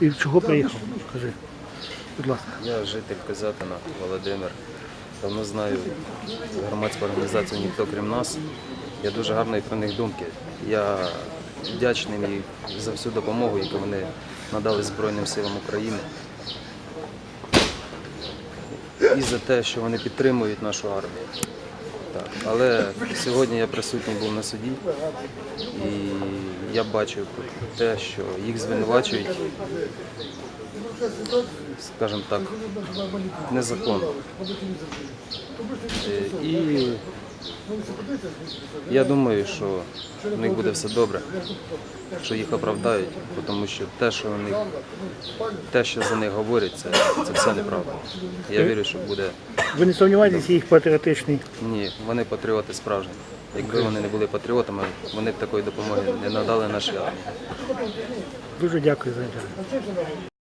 І чого приїхав? Скажи, будь ласка. Я житель Козятина, Володимир. Давно знаю громадську організацію Ніхто крім нас. Я дуже гарної про них думки. Я вдячний їм за всю допомогу, яку вони надали Збройним силам України. І за те, що вони підтримують нашу армію. Так. Але сьогодні я присутній був на суді і я бачив те, що їх звинувачують скажімо так, незаконно. Е, І я думаю, що в них буде все добре, що їх оправдають, тому що те, що вони, те, що за них говорять, це, це все неправда. Я вірю, що буде Ви не сумніваєтеся, їх патріотичний. ні, вони патріоти справжні. Якби вони не були патріотами, вони б такої допомоги не надали нашій армії. Дуже дякую за інтерв'ю.